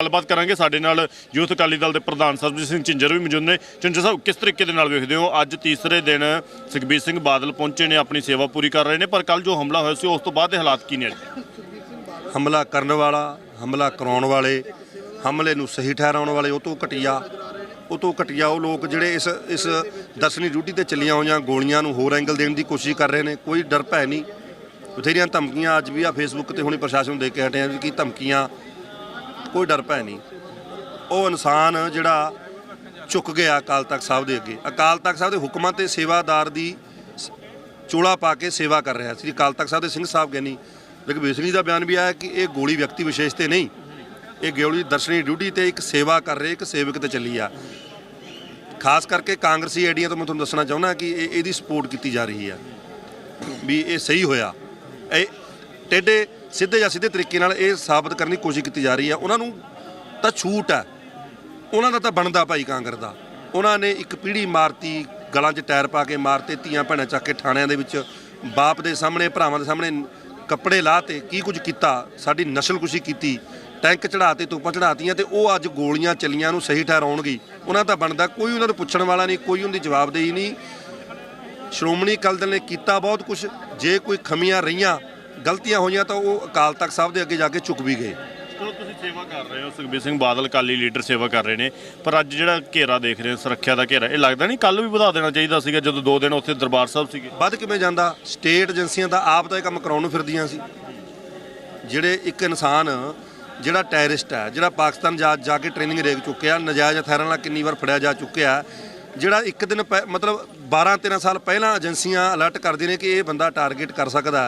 ਗੱਲਬਾਤ ਕਰਾਂਗੇ। ਸਾਡੇ ਨਾਲ ਯੂਥ ਅਕਾਲੀ ਦਲ ਦੇ ਪ੍ਰਧਾਨ ਸਰਬਜੀਤ ਸਿੰਘ ਝਿੰਜਰ ਵੀ ਮੌਜੂਦ ਨੇ। ਝਿੰਜਰ ਸਾਹਿਬ, ਕਿਸ ਤਰੀਕੇ ਦੇ ਨਾਲ ਵੇਖਦੇ ਹੋ? ਅੱਜ ਤੀਸਰੇ ਦਿਨ ਸੁਖਬੀਰ ਸਿੰਘ ਬਾਦਲ ਪਹੁੰਚੇ ਨੇ, ਆਪਣੀ ਸੇਵਾ ਪੂਰੀ ਕਰ ਰਹੇ ਨੇ, ਪਰ ਕੱਲ ਜੋ ਹਮਲਾ ਹੋਇਆ ਸੀ, ਉਸ ਤੋਂ ਬਾਅਦ ਦੇ ਹਾਲਾਤ ਕੀ ਨੇ ਹਮਲਾ ਕਰਨ ਵਾਲਾ, ਹਮਲਾ ਕਰਾਉਣ ਵਾਲੇ, ਹਮਲੇ ਨੂੰ ਸਹੀ ਠਹਿਰਾਉਣ ਵਾਲੇ, ਉਹ ਤੋਂ ਘਟੀਆ, ਉਹ ਤੋਂ ਘਟੀਆ ਉਹ ਲੋਕ ਜਿਹੜੇ ਇਸ ਇਸ ਦਸਵੀਂ ਡਿਊਟੀ ਤੇ ਚੱਲੀਆਂ ਹੋਈਆਂ, ਗੋਲੀਆਂ ਨੂੰ ਹੋਰ ਐਂਗਲ ਦੇਣ ਦੀ ਕੋਸ਼ਿਸ਼ ਕਰ ਰਹੇ ਨੇ, ਕੋਈ ਡਰ ਭੈ ਨਹੀਂ। ਬਥੇਰੀਆਂ ਧਮਕੀਆਂ ਅੱਜ ਵੀ ਆ ਫੇਸਬੁੱਕ ਤੇ ਹੁਣੇ ਪ੍ਰਸ਼ਾਸਨ ਨੂੰ ਦੇ ਕੇ ਹਟਿਆ ਆ ਵੀ ਕੀ ਧਮਕੀਆਂ ਕੋਈ ਡਰ ਭੈ ਨਹੀਂ। ਉਹ ਇਨਸਾਨ ਜਿਹੜਾ ਝੁਕ ਗਿਆ ਅਕਾਲ ਤਖਤ ਸਾਹਿਬ ਦੇ ਅੱਗੇ। ਅਕਾਲ ਤਖਤ ਸਾਹਿਬ ਦੇ ਹੁਕਮਾਂ ਤੇ ਸੇਵਾਦਾਰ ਦੀ ਚੋਲਾ ਪਾ ਕੇ ਸੇਵਾ ਕਰ ਰਿਹਾ ਸੀ। ਅਕਾਲ ਤਖਤ ਸਾਹਿਬ ਦੇ ਸਿੰਘ ਸਾਹਿਬ ਗਿਆਨੀ ਰਘਬੀਰ ਸਿੰਘ ਜੀ ਦਾ ਬਿਆਨ ਵੀ ਆਇਆ ਕਿ ਇਹ ਗੋਲੀ ਵਿਅਕਤੀ ਵਿਸ਼ੇਸ਼ ਤੇ ਨਹੀਂ। ਇਹ ਗੋਲੀ ਦਰਸ਼ਨੀ ਡਿਊਟੀ ਤੇ ਇੱਕ ਸੇਵਾ ਕਰ ਰਹੇ, ਇੱਕ ਸੇਵਕ ਤੇ ਚੱਲੀ ਆ। ਖਾਸ ਕਰਕੇ ਕਾਂਗਰਸੀ ਆਈਡੀਆ ਤੋਂ ਮੈਂ ਤੁਹਾਨੂੰ ਦੱਸਣਾ ਚਾਹੁੰਦਾ ਕਿ ਇਹ, ਇਹਦੀ ਸਪੋਰਟ ਕੀਤੀ ਜਾ ਰਹੀ ਆ। ਵੀ ਇਹ ਸਹੀ ਹੋਇਆ। ਇਹ ਟੇਡੇ ਸਿੱਧੇ ਜਾਂ ਸਿੱਧੇ ਤਰੀਕੇ ਨਾਲ ਇਹ ਸਾਬਤ ਕਰਨ ਦੀ ਕੋਸ਼ਿਸ਼ ਕੀਤੀ ਜਾ ਰਹੀ ਹੈ ਉਹਨਾਂ ਨੂੰ ਤਾਂ ਛੂਟ ਹੈ ਉਹਨਾਂ ਦਾ ਤਾਂ ਬਣਦਾ ਭਾਈ ਕਾਂਗਰਸ ਦਾ। ਉਹਨਾਂ ਨੇ ਇੱਕ ਪੀੜ੍ਹੀ ਮਾਰਤੀ, ਗਲਾਂ 'ਚ ਟਾਇਰ ਪਾ ਕੇ ਮਾਰਤੇ, ਧੀਆਂ ਭੈਣਾਂ ਚੱਕ ਕੇ ਥਾਣਿਆਂ ਦੇ ਵਿੱਚ ਬਾਪ ਦੇ ਸਾਹਮਣੇ, ਭਰਾਵਾਂ ਦੇ ਸਾਹਮਣੇ ਕੱਪੜੇ ਲਾਹ ਤੇ ਕੀ ਕੁਝ ਕੀਤਾ, ਸਾਡੀ ਨਸਲਕੁਸ਼ੀ ਕੀਤੀ, ਟੈਂਕ ਚੜਾਤੇ ਤੋਪਾਂ ਚੜਾਤੀਆਂ ਤੇ ਉਹ ਅੱਜ ਗੋਲੀਆਂ ਚੱਲੀਆਂ ਨੂੰ ਸਹੀ ਠਹਿਰਾਉਣਗੇ। ਉਹਨਾਂ ਦਾ ਬਣਦਾ ਕੋਈ ਉਹਨਾਂ ਨੂੰ ਪੁੱਛਣ ਵਾਲਾ ਨਹੀਂ, ਕੋਈ ਉਹਦੀ ਜਵਾਬਦੇਹੀ ਨਹੀਂ। ਸ਼੍ਰੋਮਣੀ ਅਕਾਲੀ ਦਲ ਨੇ ਕੀਤਾ ਬਹੁਤ ਕੁਝ ਜੇ ਕੋਈ ਖਮੀਆਂ ਰਹੀਆਂ ਗਲਤੀਆਂ ਹੋਈਆਂ ਤਾਂ ਉਹ ਅਕਾਲ ਤਖਤ ਸਾਹਿਬ ਦੇ ਅੱਗੇ ਜਾ ਕੇ ਚੁੱਕ ਵੀ ਗਏ। ਚਲੋ ਤੁਸੀਂ ਸੇਵਾ ਕਰ ਰਹੇ ਹੋ ਸੁਖਬੀਰ ਸਿੰਘ ਬਾਦਲ ਅਕਾਲੀ ਲੀਡਰ ਸੇਵਾ ਕਰ ਰਹੇ ਨੇ। ਪਰ ਅੱਜ ਜਿਹੜਾ ਘੇਰਾ ਦੇਖ ਰਹੇ ਹੋ ਸੁਰੱਖਿਆ ਦਾ ਘੇਰਾ ਇਹ ਲੱਗਦਾ ਨਹੀਂ ਕੱਲ ਵੀ ਵਧਾ ਦੇਣਾ ਚਾਹੀਦਾ ਸੀਗਾ ਜਦੋਂ ਦੋ ਦਿਨ ਉੱਥੇ ਦਰਬਾਰ ਸਾਹਿਬ ਸੀਗੇ? ਵੱਧ ਕਿਵੇਂ ਜਾਂਦਾ? ਸਟੇਟ ਏਜੰਸੀਆਂ ਦਾ ਆਪ ਦਾ ਇਹ ਕੰਮ ਕਰਾਉਣ ਨੂੰ ਫਿਰਦੀਆਂ ਸੀ। ਜਿਹੜੇ ਇੱਕ ਇਨਸਾਨ ਜਿਹੜਾ ਟੈਰਰਿਸਟ ਹੈ ਜਿਹੜਾ ਪਾਕਿਸਤਾਨ ਜਾ ਜਾ ਕੇ ਟ੍ਰੇਨਿੰਗ ਰੇਕ ਚੁੱਕਿਆ ਨਜਾਇਜ਼ ਹਥਿਆਰਾਂ ਨਾਲ ਕਿੰਨੀ ਵਾਰ ਫੜਿਆ ਜਾ ਚੁੱਕਿਆ ਜਿਹੜਾ ਇੱਕ ਦਿਨ ਮਤਲਬ 12 13 ਸਾਲ ਪਹਿਲਾਂ ਏਜੰਸੀਆਂ ਅਲਰਟ ਕਰਦੀਆਂ ਨੇ ਕਿ ਇਹ ਬੰਦਾ ਟਾਰਗੇਟ ਕਰ ਸਕਦਾ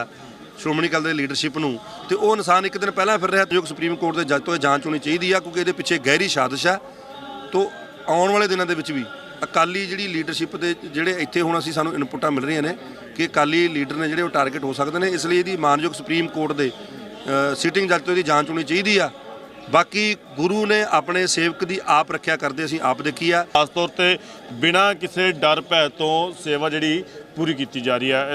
ਸ਼੍ਰੋਮਣੀ ਅਕਾਲੀ ਦਲ ਦੀ ਲੀਡਰਸ਼ਿਪ ਨੂੰ ਤੇ ਉਹ ਇਨਸਾਨ ਇੱਕ ਦਿਨ ਪਹਿਲਾਂ ਫਿਰ ਰਿਹਾ ਜੋ ਸੁਪਰੀਮ ਕੋਰਟ ਦੇ ਜੱਜ ਤੋਂ ਇਹ ਜਾਂਚ ਹੋਣੀ ਚਾਹੀਦੀ ਆ, ਕਿਉਂਕਿ ਇਹਦੇ ਪਿੱਛੇ ਗਹਿਰੀ ਸਾਜ਼ਿਸ਼ ਹੈ ਤੋਂ ਆਉਣ ਵਾਲੇ ਦਿਨਾਂ ਦੇ ਵਿੱਚ ਵੀ ਅਕਾਲੀ ਜਿਹੜੀ ਲੀਡਰਸ਼ਿਪ ਦੇ ਜਿਹੜੇ ਇੱਥੇ ਹੁਣ ਅਸੀਂ ਸਾਨੂੰ ਇਨਪੁਟਾਂ ਮਿਲ ਰਹੀਆਂ ਨੇ ਕਿ ਅਕਾਲੀ ਲੀਡਰ ਨੇ ਜਿਹੜੇ ਉਹ ਟਾਰਗੇਟ ਹੋ ਸਕਦੇ ਨੇ, ਇਸ ਲਈ ਇਹਦੀ ਮਾਨਯੋਗ ਸੁਪਰੀਮ ਕੋਰਟ ਦੇ ਸਿਟਿੰਗ ਜੱਜ ਤੋਂ ਇਹਦੀ ਜਾਂਚ ਹੋਣੀ ਚਾਹੀਦੀ ਆ। ਬਾਕੀ ਗੁਰੂ ਨੇ ਆਪਣੇ ਸੇਵਕ ਦੀ ਆਪ ਰੱਖਿਆ ਕਰਦੇ ਅਸੀਂ ਆਪ ਦੇਖੀ ਆ। ਖਾਸ ਤੌਰ ਤੇ ਬਿਨਾਂ ਕਿਸੇ ਡਰ ਭੈ ਤੋਂ ਸੇਵਾ ਜਿਹੜੀ ਪੂਰੀ ਕੀਤੀ ਜਾ ਰਹੀ ਹੈ